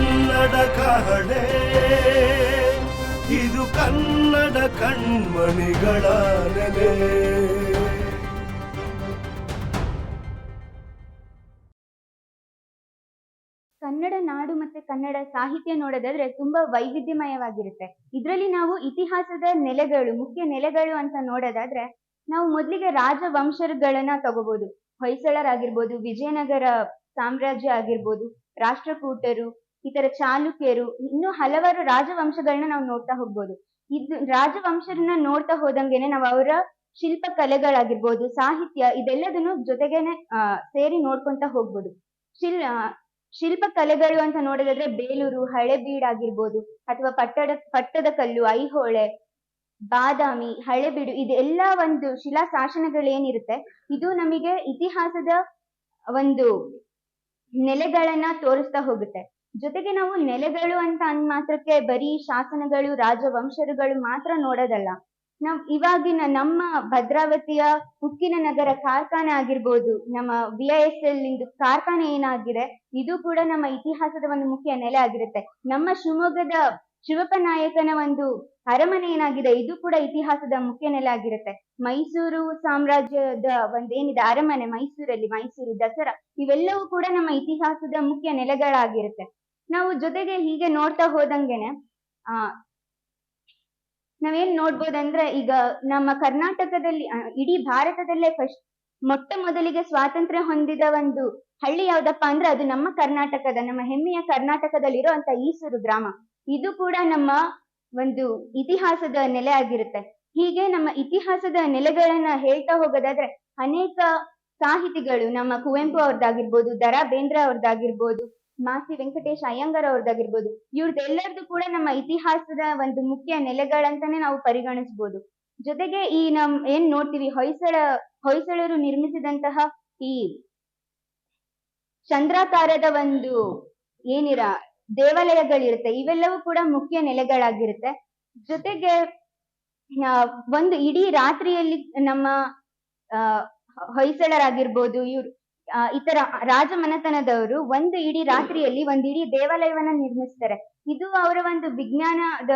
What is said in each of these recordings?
ಕನ್ನಡ ಕಹಳೆ ಇದು ಕನ್ನಡ ಕಣ್ಮಣಿಗಳ ನೆಲೆ. ಕನ್ನಡ ನಾಡು ಮತ್ತೆ ಕನ್ನಡ ಸಾಹಿತ್ಯ ನೋಡೋದಾದ್ರೆ ತುಂಬಾ ವೈವಿಧ್ಯಮಯವಾಗಿರುತ್ತೆ. ಇದರಲ್ಲಿ ನಾವು ಇತಿಹಾಸದ ನೆಲೆಗಳು, ಮುಖ್ಯ ನೆಲೆಗಳು ಅಂತ ನೋಡೋದಾದ್ರೆ ನಾವು ಮೊದಲಿಗೆ ರಾಜವಂಶಗಳನ್ನ ತಗೋಬಹುದು ಹೊಯ್ಸಳರಾಗಿರ್ಬೋದು, ವಿಜಯನಗರ ಸಾಮ್ರಾಜ್ಯ ಆಗಿರ್ಬೋದು, ರಾಷ್ಟ್ರಕೂಟರು ಇತರ ಚಾಲುಕ್ಯರು, ಇನ್ನು ಹಲವಾರು ರಾಜವಂಶಗಳನ್ನ ನಾವು ನೋಡ್ತಾ ಹೋಗ್ಬೋದು. ಇದು ರಾಜವಂಶರನ್ನ ನೋಡ್ತಾ ಹೋದಂಗೆನೆ ನಾವು ಅವರ ಶಿಲ್ಪ ಕಲೆಗಳಾಗಿರ್ಬೋದು ಸಾಹಿತ್ಯ ಇದೆಲ್ಲದನ್ನು ಜೊತೆಗೇನೆ, ಆ, ಸೇರಿ ನೋಡ್ಕೊಂತ ಹೋಗ್ಬೋದು. ಶಿಲ್ ಶಿಲ್ಪ ಕಲೆಗಳು ಅಂತ ನೋಡೋದಾದ್ರೆ ಬೇಲೂರು ಹಳೆಬೀಡು ಆಗಿರ್ಬೋದು ಅಥವಾ ಪಟ್ಟದ ಪಟ್ಟದಕಲ್ಲು ಐಹೊಳೆ, ಬಾದಾಮಿ, ಹಳೆಬೀಡು ಇದೆಲ್ಲ ಒಂದು ಶಿಲಾ ಶಾಸನಗಳೇನಿರುತ್ತೆ ಇದು ನಮಗೆ ಇತಿಹಾಸದ ಒಂದು ನೆಲೆಗಳನ್ನ ತೋರಿಸ್ತಾ ಹೋಗುತ್ತೆ. ಜೊತೆಗೆ ನಾವು ನೆಲೆಗಳು ಅಂತ ಅಂದ್ ಮಾತ್ರಕ್ಕೆ ಬರೀ ಶಾಸನಗಳು, ರಾಜವಂಶರುಗಳು ಮಾತ್ರ ನೋಡೋದಲ್ಲ. ನಾವು ಇವಾಗಿನ ನಮ್ಮ ಭದ್ರಾವತಿಯ ಉಕ್ಕಿನ ನಗರ ಕಾರ್ಖಾನೆ ಆಗಿರ್ಬೋದು, ನಮ್ಮ ವಿ ಐ ಎಸ್ ಎಲ್ ಇಂದು ಕಾರ್ಖಾನೆ ಏನಾಗಿದೆ, ಇದು ಕೂಡ ನಮ್ಮ ಇತಿಹಾಸದ ಒಂದು ಮುಖ್ಯ ನೆಲೆ ಆಗಿರುತ್ತೆ. ನಮ್ಮ ಶಿವಮೊಗ್ಗದ ಶಿವಪ್ಪ ನಾಯಕನ ಒಂದು ಅರಮನೆ ಏನಾಗಿದೆ ಇದು ಕೂಡ ಇತಿಹಾಸದ ಮುಖ್ಯ ನೆಲೆ ಆಗಿರುತ್ತೆ ಮೈಸೂರು ಸಾಮ್ರಾಜ್ಯದ ಒಂದೇನಿದೆ? ಅರಮನೆ, ಮೈಸೂರಲ್ಲಿ ಮೈಸೂರು, ದಸರಾ, ಇವೆಲ್ಲವೂ ಕೂಡ ನಮ್ಮ ಇತಿಹಾಸದ ಮುಖ್ಯ ನೆಲೆಗಳಾಗಿರುತ್ತೆ. ನಾವು ಜೊತೆಗೆ ಹೀಗೆ ನೋಡ್ತಾ ಹೋದಂಗೆನೆ, ಆ, ನಾವೇನ್ ನೋಡ್ಬೋದಂದ್ರೆ ಈಗ ನಮ್ಮ ಕರ್ನಾಟಕದಲ್ಲಿ ಇಡೀ ಭಾರತದಲ್ಲೇ ಫಸ್ಟ್, ಮೊಟ್ಟ ಮೊದಲಿಗೆ ಸ್ವಾತಂತ್ರ್ಯ ಹೊಂದಿದ ಒಂದು ಹಳ್ಳಿ ಯಾವ್ದಪ್ಪ ಅಂದ್ರೆ ಅದು ನಮ್ಮ ಕರ್ನಾಟಕದ, ನಮ್ಮ ಹೆಮ್ಮೆಯ ಕರ್ನಾಟಕದಲ್ಲಿರೋ ಅಂತ ಈಸೂರು ಗ್ರಾಮ. ಇದು ಕೂಡ ನಮ್ಮ ಒಂದು ಇತಿಹಾಸದ ನೆಲೆ ಆಗಿರುತ್ತೆ. ಹೀಗೆ ನಮ್ಮ ಇತಿಹಾಸದ ನೆಲೆಗಳನ್ನ ಹೇಳ್ತಾ ಹೋಗೋದಾದ್ರೆ ಅನೇಕ ಸಾಹಿತಿಗಳು, ನಮ್ಮ ಕುವೆಂಪು ಅವ್ರದ್ದಾಗಿರ್ಬೋದು ದರಾ ಬೇಂದ್ರ ಅವ್ರದ್ದಾಗಿರ್ಬೋದು ಮಾಸಿ ವೆಂಕಟೇಶ್ ಅಯ್ಯಂಗಾರ್ ಅವ್ರದ್ದಾಗಿರ್ಬೋದು ಇವ್ರದ್ದೆಲ್ಲರದ್ದು ಕೂಡ ನಮ್ಮ ಇತಿಹಾಸದ ಒಂದು ಮುಖ್ಯ ನೆಲೆಗಳಂತಾನೆ ನಾವು ಪರಿಗಣಿಸ್ಬೋದು. ಜೊತೆಗೆ ಈ ನಮ್ ಏನ್ ನೋಡ್ತೀವಿ, ಹೊಯ್ಸಳ, ಹೊಯ್ಸಳರು ನಿರ್ಮಿಸಿದಂತಹ ಈ ಚಂದ್ರಾಕಾರದ ಒಂದು ಏನಿರ ದೇವಾಲಯಗಳಿರುತ್ತೆ. ಇವೆಲ್ಲವೂ ಕೂಡ ಮುಖ್ಯ ನೆಲೆಗಳಾಗಿರುತ್ತೆ. ಜೊತೆಗೆ ಒಂದು ಇಡೀ ರಾತ್ರಿಯಲ್ಲಿ ನಮ್ಮ ಹೊಯ್ಸಳರಾಗಿರ್ಬೋದು, ಇವ್ರು ಇತರ ರಾಜಮನೆತನದವರು ಒಂದು ಇಡೀ ರಾತ್ರಿಯಲ್ಲಿ ಒಂದು ಇಡೀ ದೇವಾಲಯವನ್ನ ನಿರ್ಮಿಸ್ತಾರೆ. ಇದು ಅವರ ಒಂದು ವಿಜ್ಞಾನದ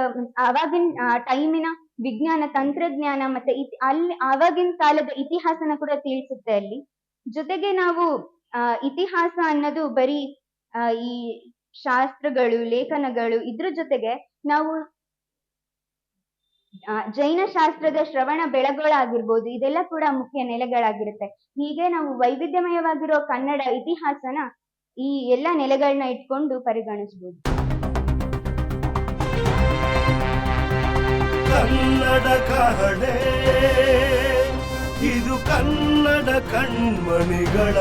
ಅವಾಗಿನ ಟೈಮಿನ ವಿಜ್ಞಾನ, ತಂತ್ರಜ್ಞಾನ ಮತ್ತೆ ಅಲ್ಲಿ, ಆವಾಗಿನ ಕಾಲದ ಇತಿಹಾಸನ ಕೂಡ ತಿಳಿಸುತ್ತೆ ಅಲ್ಲಿ. ಜೊತೆಗೆ ನಾವು ಇತಿಹಾಸ ಅನ್ನೋದು ಬರೀ ಈ ಶಾಸ್ತ್ರಗಳು, ಲೇಖನಗಳು ಇದ್ರ ಜೊತೆಗೆ ನಾವು ಜೈನ ಶಾಸ್ತ್ರದ ಶ್ರವಣ ಬೆಳಗೊಳಾಗಿರ್ಬೋದು, ಇದೆಲ್ಲ ಕೂಡ ಮುಖ್ಯ ನೆಲೆಗಳಾಗಿರುತ್ತೆ. ಹೀಗೆ ನಾವು ವೈವಿಧ್ಯಮಯವಾಗಿರೋ ಕನ್ನಡ ಇತಿಹಾಸನ ಈ ಎಲ್ಲ ನೆಲೆಗಳನ್ನ ಇಟ್ಕೊಂಡು ಪರಿಗಣಿಸ್ಬೋದು. ಕನ್ನಡ ಕಹಳೆ, ಇದು ಕನ್ನಡ ಕಣ್ಮಣಿಗಳ